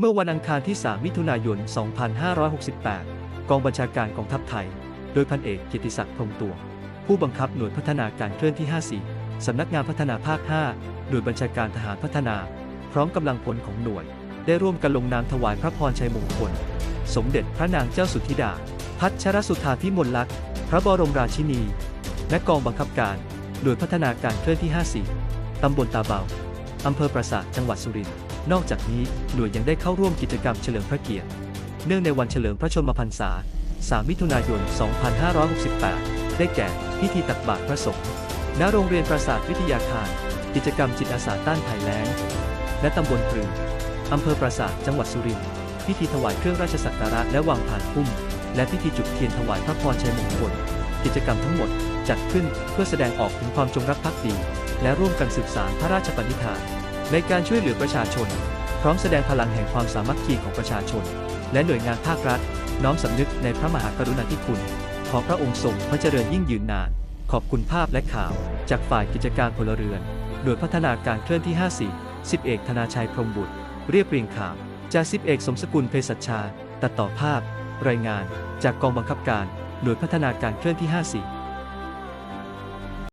เมื่อวันอังคารที่ 3 มิถุนายน 2568 กองบัญชาการกองทัพไทย โดยพันเอกเกียรติศักดิ์พรหมตัวผู้บังคับหน่วยพัฒนาการเคลื่อนที่ 54 สำนักงานพัฒนาภาค 5 หน่วยบัญชาการทหารพัฒนา พร้อมกำลังพลของหน่วย ได้ร่วมกันลงนามถวายพระพรชัยมงคล สมเด็จพระนางเจ้าสุธิดา พัชรสุธาพิมลลักษณ์ พระบรมราชินี และกองบังคับการ หน่วยพัฒนาการเคลื่อนที่ 54 ตำบลตาเบา อำเภอปราสาท จังหวัดสุรินทร์ นอกจากนี้หน่วยยังได้เข้าร่วมกิจกรรมเฉลิมพระเกียรติ เนื่องในวันเฉลิมพระชนมพรรษา 3 มิถุนายน 2568 ได้แก่ พิธีตักบาตรพระสงฆ์ ณ โรงเรียนปราสาทวิทยาคาร กิจกรรมจิตอาสาต้านภัยแล้ง และตำบลปรืออำเภอปราสาท จังหวัดสุรินทร์ พิธีถวายเครื่องราชสักการะและวางผ่านพุ่ม และพิธีจุดเทียนถวายพระพรชัยมงคล กิจกรรมทั้งหมดจัดขึ้นเพื่อแสดงออกถึงความจงรักภักดี และร่วมกันสืบสานพระราชปณิธาน ในการช่วยเหลือประชาชน พร้อมแสดงพลังแห่งความสามัคคีของประชาชน และหน่วยงานภาครัฐ น้อมสำนึกในพระมหากรุณาธิคุณขอพระองค์ทรงพระเจริญยิ่งยืนนาน ขอบคุณภาพและข่าว จากฝ่ายกิจการพลเรือนหน่วยพัฒนาการเคลื่อนที่ 54 10 เอกธนาชัยพรมบุตร เรียบเรียงข่าว จากสิบเอกสมสกุลเภสัชชา ตัดต่อภาพ รายงาน จากกองบังคับการ หน่วยพัฒนาการเคลื่อนที่ 54